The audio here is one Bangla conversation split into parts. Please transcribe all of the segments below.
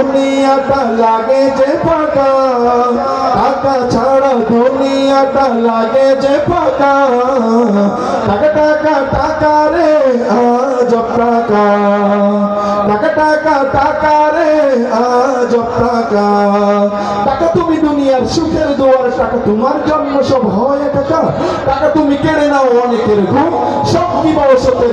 দুনিয়াটা লাগে যে ফাঁকা টাকা ছাড়া দুনিয়াটা লাগে যে ফাঁকা টাকা টাকা টাকা রে, আজ টাকা টাকা টাকা টাকা রে, আজ টাকা টাকা তুমি দুনিয়ার সুখের দোয়ার, টাকা তোমার জন্য সব হয় টাকা টাকা তুমি কেড়ে নাও অনেকের ঘুম, সব কি বসতের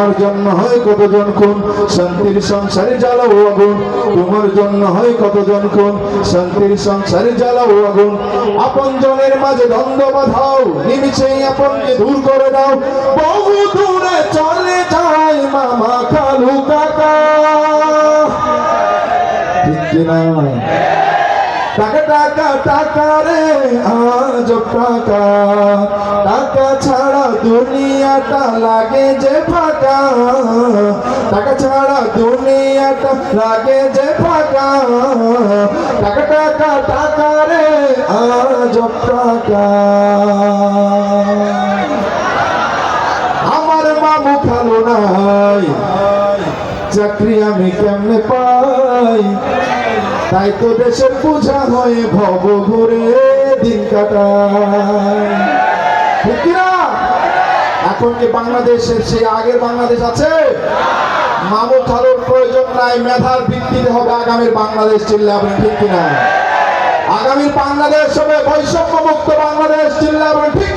তোমার জন্য হয় কতজন খুন? শান্তির সংসারে জ্বালাও আগুন। তোমার জন্য হয় কতজন খুন? শান্তির সংসারে জ্বালাও আগুন। আপন জনের মাঝে দ্বন্দ্ব বাধাও। নিমিষেই আপনকে দূর করে দাও। বহু দূরে চলে যায় মামা খালু কাকা। ঠিক কিনা? টাকা টাকা টাকা রে, আজ টাকা। টাকা ছাড়া দুনিয়াটা লাগে যে ফাঁকা। টাকা ছাড়া দুনিয়াটা লাগে যে ফাঁকা। টাকা টাকা টাকা রে, আজ টাকা। আমার মামু খালো নাই। চাকরি আমি কেমনে পাই? তাই তো দেশের পূজা হয়ে, ভব ঘুরে দিন কাটায়। ঠিক? এখন কি বাংলাদেশের সেই আগের বাংলাদেশ আছে? মামু খালুর প্রয়োজন নাই, মেধার ভিত্তিতে হবে আগামীর বাংলাদেশ, চিল্লা আপনি ঠিক কিনা? আগামীর বাংলাদেশ হবে বৈষম্য মুক্ত বাংলাদেশ, চিল্লা আপনি ঠিক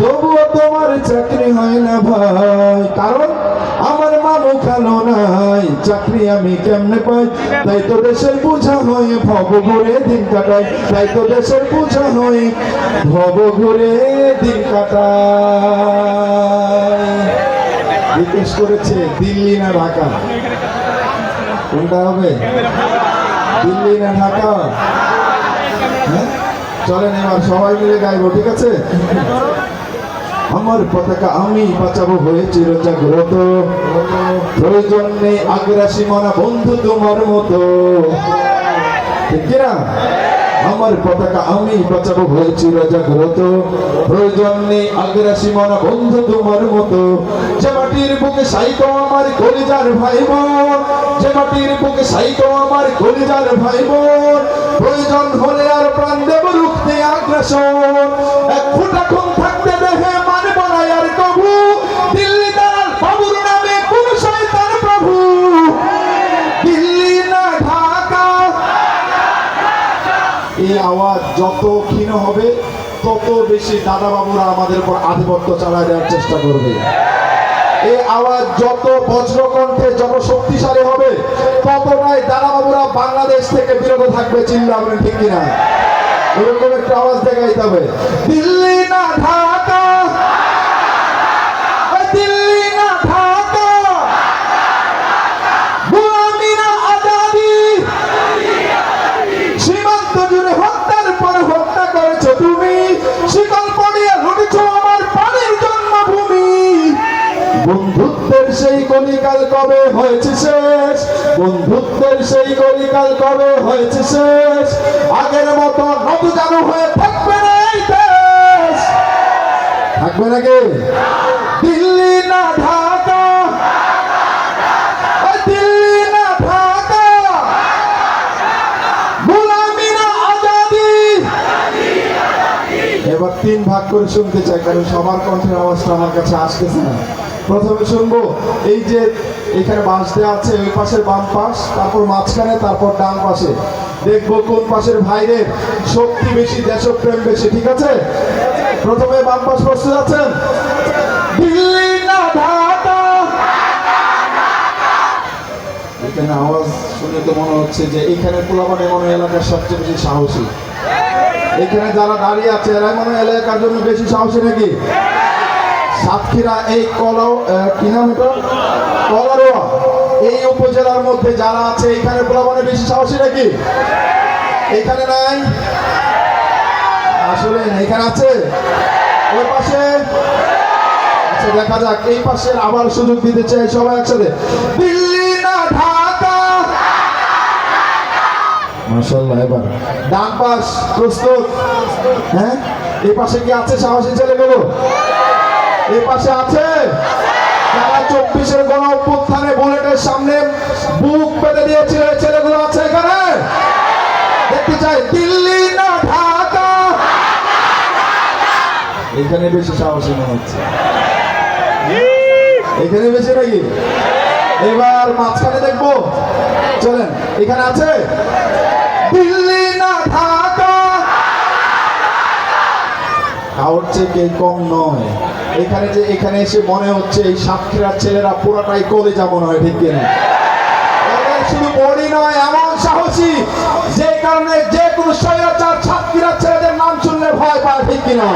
তবুও তোমার চাকরি হয় না ভাই। কারণ আমার মামু খালো নাই। চাকরি আমি কেমনে পাই? তাই তো দেশের বোঝা হয়ে, ভব ঘুরে দিন কাটাই। তাই তো দেশের বোঝা হয়ে, ভব ঘুরে দিন কাটাই। জিজ্ঞেস করেছে, দিল্লি না ঢাকা? কোনটা হবে? দিল্লি না ঢাকা? হ্যাঁ? চলেন এবার সবাই মিলে গাইবো, ঠিক আছে? আমার পতাকা আমি বাঁচাবো হয়ে চিরজাগ্রত। প্রয়োজন নেই আগ্রাসী মনা বন্ধু তোমার মতো। কিনা? আমার পতাকা আমি বাঁচাবো হয়ে চিরজাগ্রত। প্রয়োজন নেই আগ্রাসী মনা বন্ধু তোমার মতো। যে মাটির বুকে সাইকো আমার কলিজার ভাই বোন যে মাটির বুকে সাইকো আমার কলিজার ভাই বোন প্রয়োজন হলে আর প্রাণ দেব রুখতে আগ্রাসন। এক ফুটা তত বেশি দাদা বাবুরা আমাদের উপর আধিপত্য চালায় দেওয়ার চেষ্টা করবে। এই আওয়াজ যত বজ্রকণ্ঠে যত শক্তিশালী হবে দাদা বাবুরা বাংলাদেশ থেকে বিরত থাকবে চিন্তা করেন ঠিক কিনা? এরকম একটা আওয়াজ দেখাইতে হবে। দিল্লি কলিকাল কবে হয়েছে শেষ? বন্ধুত্বের সেই কলিকাল কবে হয়েছে শেষ? আগের মতো নবজানু হয়ে থাকবে না থাকবে নাকি? দিল্লি না ঢাকা? দিল্লি না ঢাকা? গোলামি না আজাদি? এবার তিন ভাগ করে শুনতে চাই, কারণ সবার কণ্ঠের আওয়াজটা আমার কাছে আসতেছে না। প্রথমে শুনব, এই যে এখানে বাঁশ দেওয়া আছে, ওই পাশের বাম পাশ, তারপর মাঝখানে, তারপর ডান পাশে। দেখব কোন পাশের ভাইদের শক্তি বেশি, দেশপ্রেম বেশি, ঠিক আছে? প্রথমে বাম পাশ প্রস্তুত আছেন দিল্লি না ঢাকা? এখানে আওয়াজ শুনে তো মনে হচ্ছে যে এখানে পোলাপান এমন এলাকার সবচেয়ে বেশি সাহসী। এখানে যারা দাঁড়িয়ে আছে, এরা মনে এলাকার জন্য বেশি সাহসী নাকি? সাতক্ষীরা এই কল কি নাম এটা? কলারোয়া। এই উপজেলার মধ্যে যারা আছে, এখানে পোলাপানে বেশি সাহসী নাকি এখানে নাই? আসলে এখানে আছে? ওই পাশে? আচ্ছা দেখা যাক, এই পাশে আবার সুযোগ দিতে চাই সবাই একসাথে। দিল্লি না ঢাকা? মাশাল্লাহ এবার। ডান পাশ, প্রস্তুত? হ্যাঁ? এই পাশে কি আছে সাহসী ছেলেগুলো? পাশে আছে? যারা চব্বিশের গণ অভ্যুত্থানে বুলেটের সামনে বুক পেতে দিয়েছিল ছেলেগুলো আছে এখানে? দেখতে চাই, দিল্লি না ঢাকা? এখানে বেশি সাহসী মনে হচ্ছে। এখানে বেশি নাকি? এবার মাঝখানে দেখব। চলেন, এখানে আছে? দিল্লি না ঢাকা? কারোর থেকে কম নয়। এখানে যে এখানে এসে মনে হচ্ছে এই সাতক্ষীরার ছেলেরা পুরাটাই কলেজা মনে হয়, ঠিক কিনা? শুধু বডি নয়, এমন সাহসী, যে কারণে যে কোনো স্বৈরাচার সাতক্ষীরার ছেলেদের নাম শুনলে ভয় পায়, ঠিক কিনা?